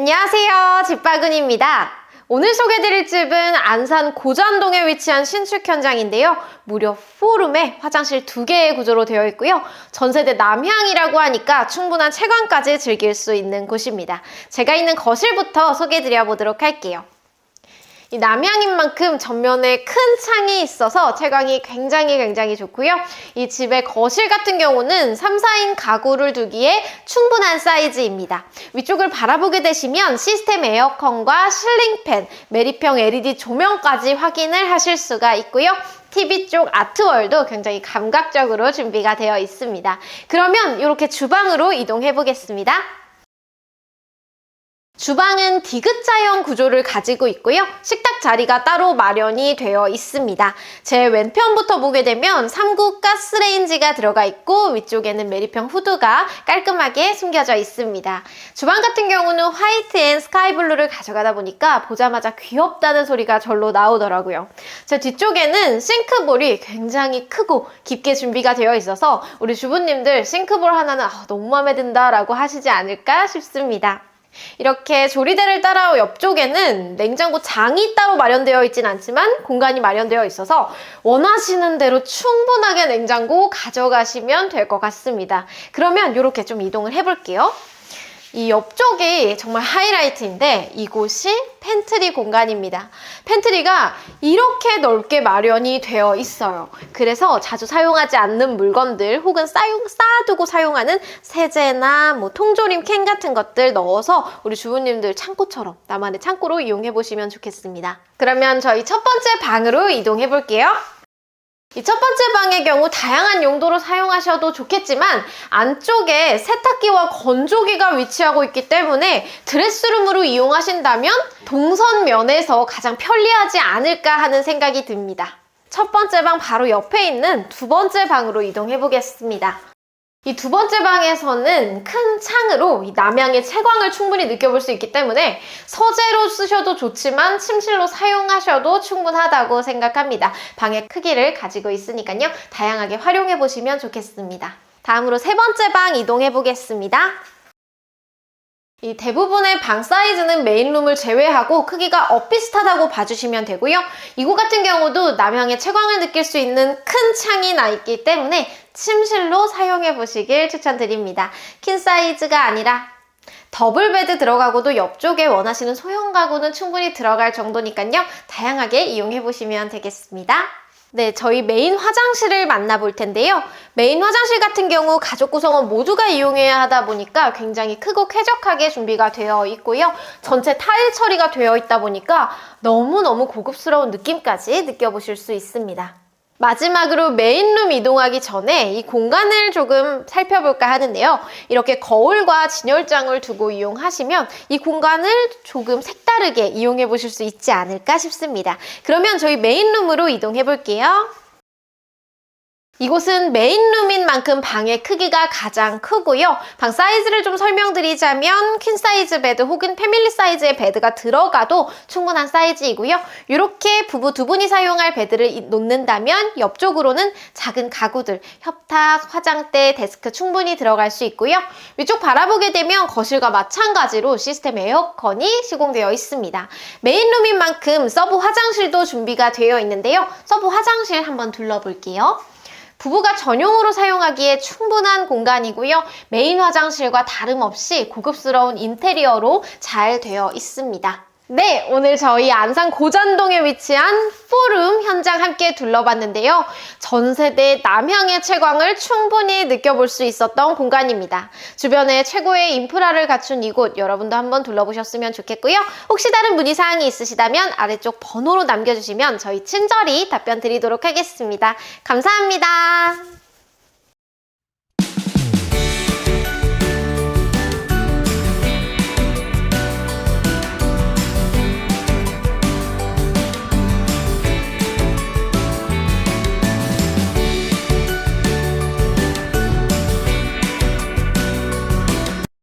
안녕하세요. 집바근입니다. 오늘 소개드릴 집은 안산 고잔동에 위치한 신축 현장인데요. 무려 포룸에 화장실 두 개의 구조로 되어 있고요. 전세대 남향이라고 하니까 충분한 채광까지 즐길 수 있는 곳입니다. 제가 있는 거실부터 소개드려 보도록 할게요. 이 남향인 만큼 전면에 큰 창이 있어서 채광이 굉장히 굉장히 좋고요. 이 집의 거실 같은 경우는 3, 4인 가구를 두기에 충분한 사이즈입니다. 위쪽을 바라보게 되시면 시스템 에어컨과 실링팬, 메리평 LED 조명까지 확인을 하실 수가 있고요. TV 쪽 아트월도 굉장히 감각적으로 준비가 되어 있습니다. 그러면 이렇게 주방으로 이동해 보겠습니다. 주방은 디귿자형 구조를 가지고 있고요. 식탁 자리가 따로 마련이 되어 있습니다. 제 왼편부터 보게 되면 3구 가스레인지가 들어가 있고 위쪽에는 메리평 후드가 깔끔하게 숨겨져 있습니다. 주방 같은 경우는 화이트 앤 스카이 블루를 가져가다 보니까 보자마자 귀엽다는 소리가 절로 나오더라고요. 제 뒤쪽에는 싱크볼이 굉장히 크고 깊게 준비가 되어 있어서 우리 주부님들 싱크볼 하나는 아, 너무 마음에 든다라고 하시지 않을까 싶습니다. 이렇게 조리대를 따라 옆쪽에는 냉장고 장이 따로 마련되어 있진 않지만 공간이 마련되어 있어서 원하시는 대로 충분하게 냉장고 가져가시면 될 것 같습니다. 그러면 이렇게 좀 이동을 해볼게요. 이 옆쪽이 정말 하이라이트인데 이곳이 팬트리 공간입니다. 팬트리가 이렇게 넓게 마련이 되어 있어요. 그래서 자주 사용하지 않는 물건들 혹은 쌓용, 쌓아두고 사용하는 세제나 뭐 통조림 캔 같은 것들 넣어서 우리 주부님들 창고처럼 나만의 창고로 이용해 보시면 좋겠습니다. 그러면 저희 첫 번째 방으로 이동해 볼게요. 이 첫 번째 방의 경우 다양한 용도로 사용하셔도 좋겠지만 안쪽에 세탁기와 건조기가 위치하고 있기 때문에 드레스룸으로 이용하신다면 동선 면에서 가장 편리하지 않을까 하는 생각이 듭니다. 첫 번째 방 바로 옆에 있는 두 번째 방으로 이동해 보겠습니다. 이 두 번째 방에서는 큰 창으로 이 남향의 채광을 충분히 느껴볼 수 있기 때문에 서재로 쓰셔도 좋지만 침실로 사용하셔도 충분하다고 생각합니다. 방의 크기를 가지고 있으니까요. 다양하게 활용해 보시면 좋겠습니다. 다음으로 세 번째 방 이동해 보겠습니다. 이 대부분의 방 사이즈는 메인룸을 제외하고 크기가 엇비슷하다고 봐주시면 되고요. 이곳 같은 경우도 남향의 채광을 느낄 수 있는 큰 창이 나 있기 때문에 침실로 사용해 보시길 추천드립니다. 퀸 사이즈가 아니라 더블 베드 들어가고도 옆쪽에 원하시는 소형 가구는 충분히 들어갈 정도니까요. 다양하게 이용해 보시면 되겠습니다. 네, 저희 메인 화장실을 만나볼 텐데요. 메인 화장실 같은 경우 가족 구성원 모두가 이용해야 하다 보니까 굉장히 크고 쾌적하게 준비가 되어 있고요. 전체 타일 처리가 되어 있다 보니까 너무너무 고급스러운 느낌까지 느껴보실 수 있습니다. 마지막으로 메인룸 이동하기 전에 이 공간을 조금 살펴볼까 하는데요. 이렇게 거울과 진열장을 두고 이용하시면 이 공간을 조금 색다르게 이용해 보실 수 있지 않을까 싶습니다. 그러면 저희 메인룸으로 이동해 볼게요. 이곳은 메인룸인 만큼 방의 크기가 가장 크고요. 방 사이즈를 좀 설명드리자면 퀸 사이즈 베드 혹은 패밀리 사이즈의 베드가 들어가도 충분한 사이즈이고요. 이렇게 부부 두 분이 사용할 베드를 놓는다면 옆쪽으로는 작은 가구들, 협탁, 화장대, 데스크 충분히 들어갈 수 있고요. 위쪽 바라보게 되면 거실과 마찬가지로 시스템 에어컨이 시공되어 있습니다. 메인룸인 만큼 서브 화장실도 준비가 되어 있는데요. 서브 화장실 한번 둘러볼게요. 부부가 전용으로 사용하기에 충분한 공간이고요. 메인 화장실과 다름없이 고급스러운 인테리어로 잘 되어 있습니다. 네, 오늘 저희 안산 고잔동에 위치한 포룸 현장 함께 둘러봤는데요. 전세대 남향의 채광을 충분히 느껴볼 수 있었던 공간입니다. 주변에 최고의 인프라를 갖춘 이곳 여러분도 한번 둘러보셨으면 좋겠고요. 혹시 다른 문의사항이 있으시다면 아래쪽 번호로 남겨주시면 저희 친절히 답변 드리도록 하겠습니다. 감사합니다.